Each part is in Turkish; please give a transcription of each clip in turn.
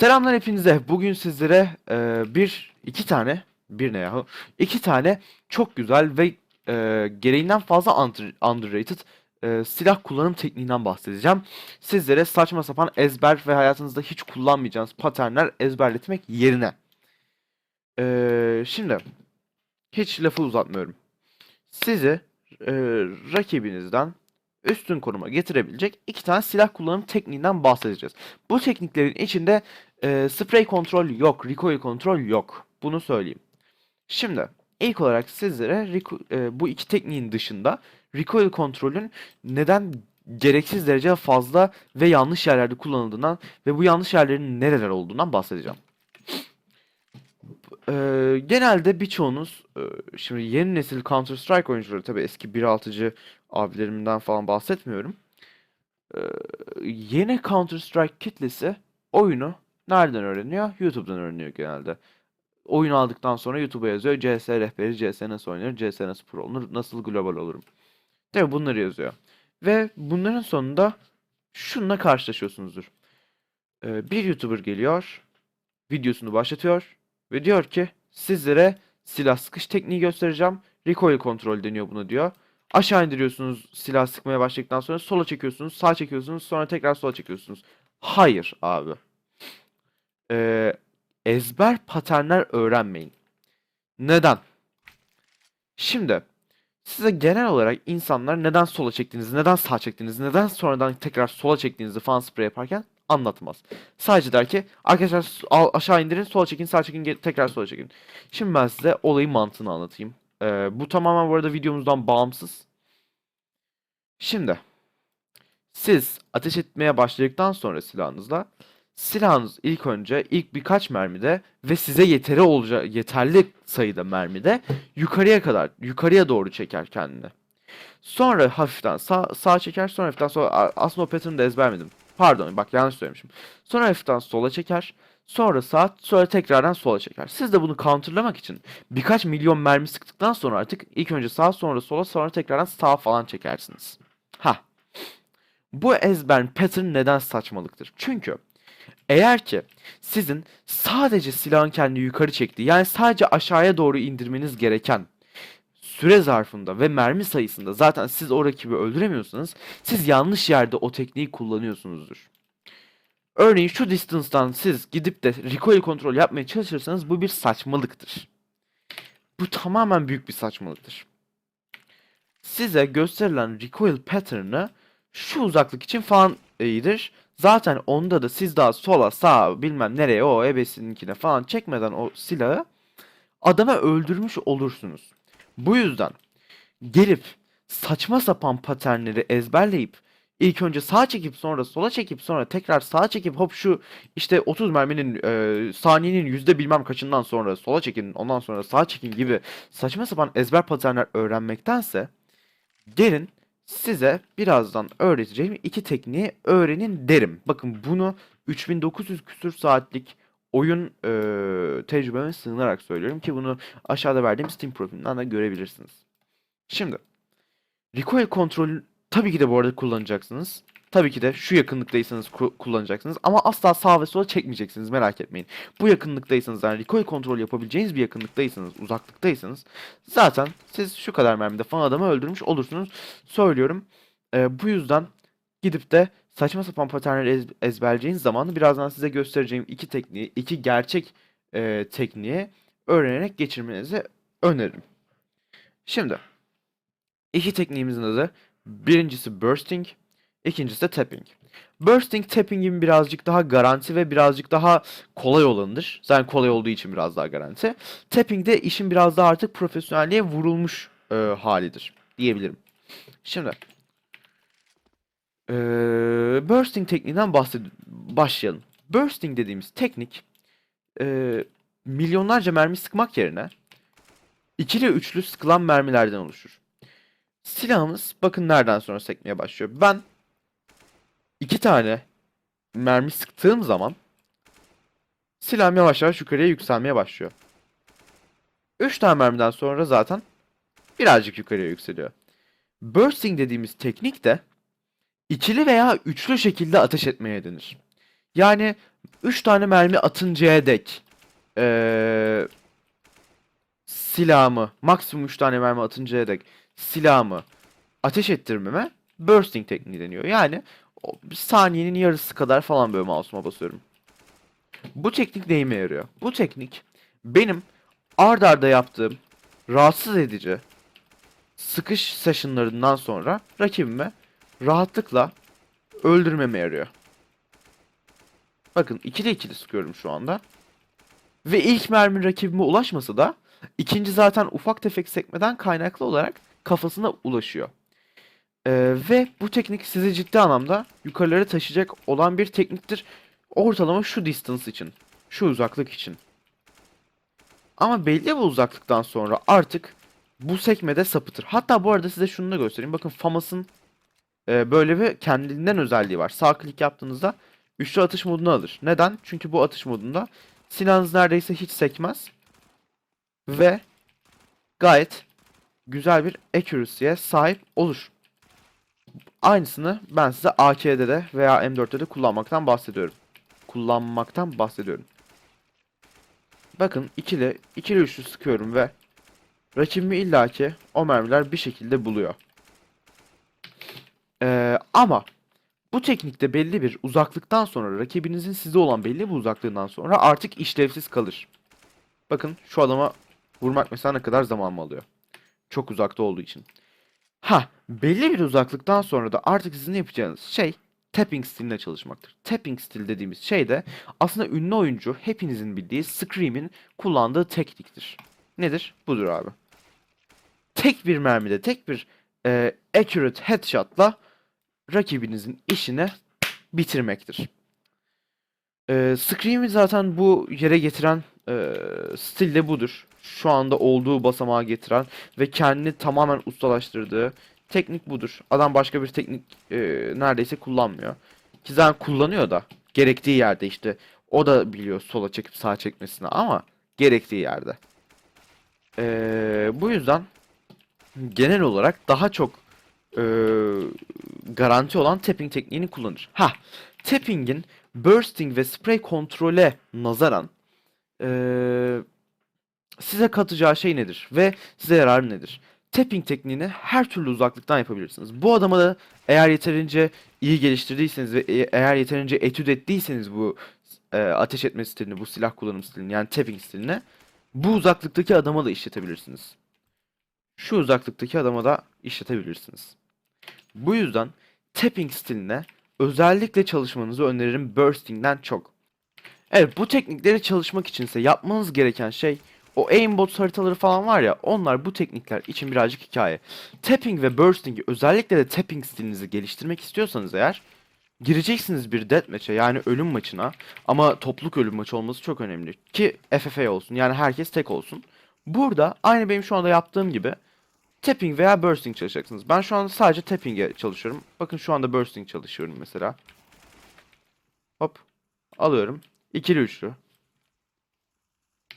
Selamlar hepinize. Bugün sizlere e, bir, iki tane, bir ne yahu, iki tane çok güzel ve e, gereğinden fazla under- underrated e, silah kullanım tekniğinden bahsedeceğim. Sizlere saçma sapan ezber ve hayatınızda hiç kullanmayacağınız paternler ezberletmek yerine. E, şimdi, hiç lafı uzatmıyorum. Sizi e, rakibinizden üstün konuma getirebilecek iki tane silah kullanım tekniğinden bahsedeceğiz. Bu tekniklerin içinde e, spray kontrol yok, recoil kontrol yok. Bunu söyleyeyim. Şimdi ilk olarak sizlere e, bu iki tekniğin dışında recoil kontrolün neden gereksiz derece fazla ve yanlış yerlerde kullanıldığından ve bu yanlış yerlerin nereler olduğundan bahsedeceğim. E, genelde birçoğunuz e, şimdi yeni nesil Counter Strike oyuncuları tabii eski 1.6'cı abilerimden falan bahsetmiyorum. Ee, yeni Counter Strike kitlesi oyunu nereden öğreniyor? YouTube'dan öğreniyor genelde. Oyun aldıktan sonra YouTube'a yazıyor. CS rehberi, CS nasıl oynanır, CS nasıl pro olunur, nasıl global olurum. Tabii bunları yazıyor. Ve bunların sonunda şununla karşılaşıyorsunuzdur. Ee, bir YouTuber geliyor, videosunu başlatıyor ve diyor ki sizlere silah sıkış tekniği göstereceğim. Recoil kontrol deniyor buna diyor. Aşağı indiriyorsunuz silah sıkmaya başladıktan sonra sola çekiyorsunuz, sağa çekiyorsunuz, sonra tekrar sola çekiyorsunuz. Hayır abi. Ee, ezber paternler öğrenmeyin. Neden? Şimdi size genel olarak insanlar neden sola çektiğinizi, neden sağa çektiğinizi, neden sonradan tekrar sola çektiğinizi fan sprey yaparken anlatmaz. Sadece der ki arkadaşlar aşağı indirin, sola çekin, sağa çekin, tekrar sola çekin. Şimdi ben size olayın mantığını anlatayım. Ee, bu tamamen bu arada videomuzdan bağımsız. Şimdi siz ateş etmeye başladıktan sonra silahınızla silahınız ilk önce ilk birkaç mermide ve size yeteri olacak yeterli sayıda mermide yukarıya kadar yukarıya doğru çeker kendini. Sonra hafiften sağ, sağa çeker sonra hafiften sola aslında o pattern'ı da ezberlemedim. Pardon bak yanlış söylemişim. Sonra hafiften sola çeker. Sonra sağa sonra tekrardan sola çeker. Siz de bunu counterlamak için birkaç milyon mermi sıktıktan sonra artık ilk önce sağa sonra sola sonra tekrardan sağa falan çekersiniz. Ha. Bu ezber pattern neden saçmalıktır? Çünkü eğer ki sizin sadece silahın kendini yukarı çektiği yani sadece aşağıya doğru indirmeniz gereken süre zarfında ve mermi sayısında zaten siz o rakibi öldüremiyorsanız siz yanlış yerde o tekniği kullanıyorsunuzdur. Örneğin şu distance'dan siz gidip de recoil kontrol yapmaya çalışırsanız bu bir saçmalıktır. Bu tamamen büyük bir saçmalıktır. Size gösterilen recoil pattern'ı şu uzaklık için falan iyidir. Zaten onda da siz daha sola sağa bilmem nereye o ebesininkine falan çekmeden o silahı adama öldürmüş olursunuz. Bu yüzden gelip saçma sapan paternleri ezberleyip ilk önce sağa çekip sonra sola çekip sonra tekrar sağa çekip hop şu işte 30 merminin e, saniyenin yüzde bilmem kaçından sonra sola çekin ondan sonra sağa çekin gibi saçma sapan ezber paternler öğrenmektense gelin size birazdan öğreteceğim iki tekniği öğrenin derim. Bakın bunu 3900 küsür saatlik oyun e, tecrübeme sığınarak söylüyorum ki bunu aşağıda verdiğim Steam profilinden de görebilirsiniz. Şimdi recoil kontrolü tabii ki de bu arada kullanacaksınız. Tabii ki de şu yakınlıktaysanız ku- kullanacaksınız ama asla sağ ve sola çekmeyeceksiniz merak etmeyin. Bu yakınlıktaysanız yani recoil kontrol yapabileceğiniz bir yakınlıktaysanız, uzaklıktaysanız zaten siz şu kadar mermide falan adamı öldürmüş olursunuz. Söylüyorum. Ee, bu yüzden gidip de saçma sapan paternleri ez- ezberleyeceğiniz zaman birazdan size göstereceğim iki tekniği, iki gerçek e, tekniği öğrenerek geçirmenizi öneririm. Şimdi iki tekniğimizin adı birincisi bursting, ikincisi de tapping. Bursting tapping'in birazcık daha garanti ve birazcık daha kolay olanıdır. Zaten kolay olduğu için biraz daha garanti. Tapping de işin biraz daha artık profesyonelliğe vurulmuş e, halidir diyebilirim. Şimdi e, bursting tekniğinden bahsed başlayalım. Bursting dediğimiz teknik e, milyonlarca mermi sıkmak yerine ikili üçlü sıkılan mermilerden oluşur. Silahımız bakın nereden sonra sekmeye başlıyor. Ben iki tane mermi sıktığım zaman silahım yavaş yavaş yukarıya yükselmeye başlıyor. Üç tane mermiden sonra zaten birazcık yukarıya yükseliyor. Bursting dediğimiz teknik de ikili veya üçlü şekilde ateş etmeye denir. Yani 3 tane mermi atıncaya dek ee, silahımı maksimum 3 tane mermi atıncaya dek silahımı ateş ettirmeme bursting tekniği deniyor. Yani bir saniyenin yarısı kadar falan böyle mouse'uma basıyorum. Bu teknik neyime yarıyor? Bu teknik benim ard arda yaptığım rahatsız edici sıkış sessionlarından sonra rakibime rahatlıkla öldürmeme yarıyor. Bakın ikili ikili sıkıyorum şu anda. Ve ilk mermi rakibime ulaşmasa da ikinci zaten ufak tefek sekmeden kaynaklı olarak kafasına ulaşıyor. Ee, ve bu teknik sizi ciddi anlamda yukarılara taşıyacak olan bir tekniktir. Ortalama şu distance için. Şu uzaklık için. Ama belli bir uzaklıktan sonra artık bu sekmede sapıtır. Hatta bu arada size şunu da göstereyim. Bakın FAMAS'ın e, böyle bir kendinden özelliği var. Sağ klik yaptığınızda üçlü atış modunu alır. Neden? Çünkü bu atış modunda silahınız neredeyse hiç sekmez. Ve gayet güzel bir accuracy'ye sahip olur. Aynısını ben size AK'de de veya M4'te de kullanmaktan bahsediyorum. Kullanmaktan bahsediyorum. Bakın ikili, ikili üçlü sıkıyorum ve rakibimi illaki o mermiler bir şekilde buluyor. Ee, ama bu teknikte belli bir uzaklıktan sonra rakibinizin size olan belli bir uzaklığından sonra artık işlevsiz kalır. Bakın şu adama vurmak mesela ne kadar zaman alıyor? Çok uzakta olduğu için. Ha, belli bir uzaklıktan sonra da artık sizin yapacağınız şey tapping stiline çalışmaktır. Tapping stil dediğimiz şey de aslında ünlü oyuncu hepinizin bildiği Scream'in kullandığı tekniktir. Nedir? Budur abi. Tek bir mermide, tek bir e, accurate headshot'la rakibinizin işini bitirmektir. E, Scream'i zaten bu yere getiren e, stil de budur. Şu anda olduğu basamağa getiren ve kendini tamamen ustalaştırdığı teknik budur. Adam başka bir teknik e, neredeyse kullanmıyor. Ki zaten kullanıyor da gerektiği yerde işte o da biliyor sola çekip sağa çekmesini ama gerektiği yerde. E, bu yüzden genel olarak daha çok e, garanti olan tapping tekniğini kullanır. Ha, tapping'in bursting ve spray kontrole nazaran e, size katacağı şey nedir ve size yararı nedir? Tapping tekniğini her türlü uzaklıktan yapabilirsiniz. Bu adama da eğer yeterince iyi geliştirdiyseniz ve e- eğer yeterince etüt ettiyseniz bu e, ateş etme stilini, bu silah kullanım stilini yani tapping stilini bu uzaklıktaki adama da işletebilirsiniz. Şu uzaklıktaki adama da işletebilirsiniz. Bu yüzden tapping stiline özellikle çalışmanızı öneririm bursting'den çok. Evet bu teknikleri çalışmak içinse yapmanız gereken şey o aimbot haritaları falan var ya onlar bu teknikler için birazcık hikaye. Tapping ve bursting'i özellikle de tapping stilinizi geliştirmek istiyorsanız eğer gireceksiniz bir deathmatch'e yani ölüm maçına ama topluluk ölüm maçı olması çok önemli ki FFA olsun yani herkes tek olsun. Burada aynı benim şu anda yaptığım gibi tapping veya bursting çalışacaksınız. Ben şu anda sadece tapping'e çalışıyorum. Bakın şu anda bursting çalışıyorum mesela. Hop alıyorum. İkili üçlü.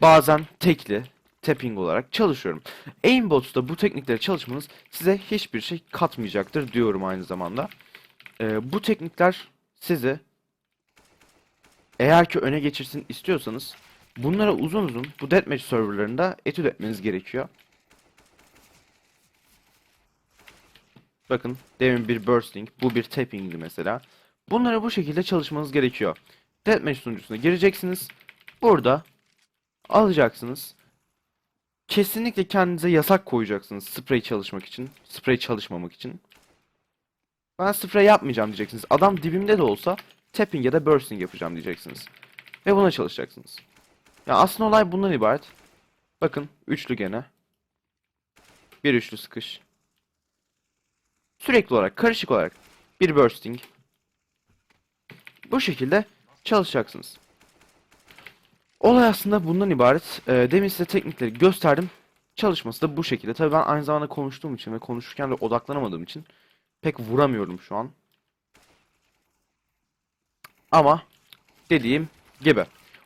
Bazen tekli tapping olarak çalışıyorum. Aimbots'ta bu teknikleri çalışmanız size hiçbir şey katmayacaktır diyorum aynı zamanda. Ee, bu teknikler sizi eğer ki öne geçirsin istiyorsanız bunlara uzun uzun bu deathmatch serverlarında etüt etmeniz gerekiyor. Bakın demin bir bursting, bu bir tapping'di mesela. Bunları bu şekilde çalışmanız gerekiyor. Deathmatch sunucusuna gireceksiniz. Burada alacaksınız. Kesinlikle kendinize yasak koyacaksınız sprey çalışmak için. Sprey çalışmamak için. Ben sprey yapmayacağım diyeceksiniz. Adam dibimde de olsa tapping ya da bursting yapacağım diyeceksiniz. Ve buna çalışacaksınız. Ya aslında olay bundan ibaret. Bakın üçlü gene. Bir üçlü sıkış. Sürekli olarak, karışık olarak bir bursting. Bu şekilde çalışacaksınız. Olay aslında bundan ibaret. Ee, demin size teknikleri gösterdim. Çalışması da bu şekilde. Tabii ben aynı zamanda konuştuğum için ve konuşurken de odaklanamadığım için pek vuramıyorum şu an. Ama dediğim gibi.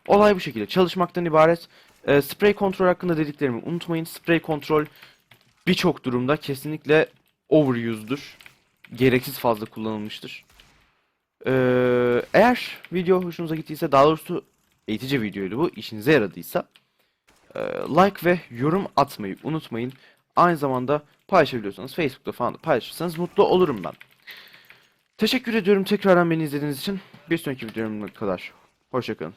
Olay bu şekilde. Çalışmaktan ibaret. Ee, spray kontrol hakkında dediklerimi unutmayın. Spray kontrol birçok durumda kesinlikle overused'dur. Gereksiz fazla kullanılmıştır. Ee, eğer video hoşunuza gittiyse daha doğrusu eğitici videoydu bu işinize yaradıysa e, like ve yorum atmayı unutmayın. Aynı zamanda paylaşabiliyorsanız Facebook'ta falan da paylaşırsanız mutlu olurum ben. Teşekkür ediyorum tekrardan beni izlediğiniz için. Bir sonraki videomda kadar. Hoşçakalın.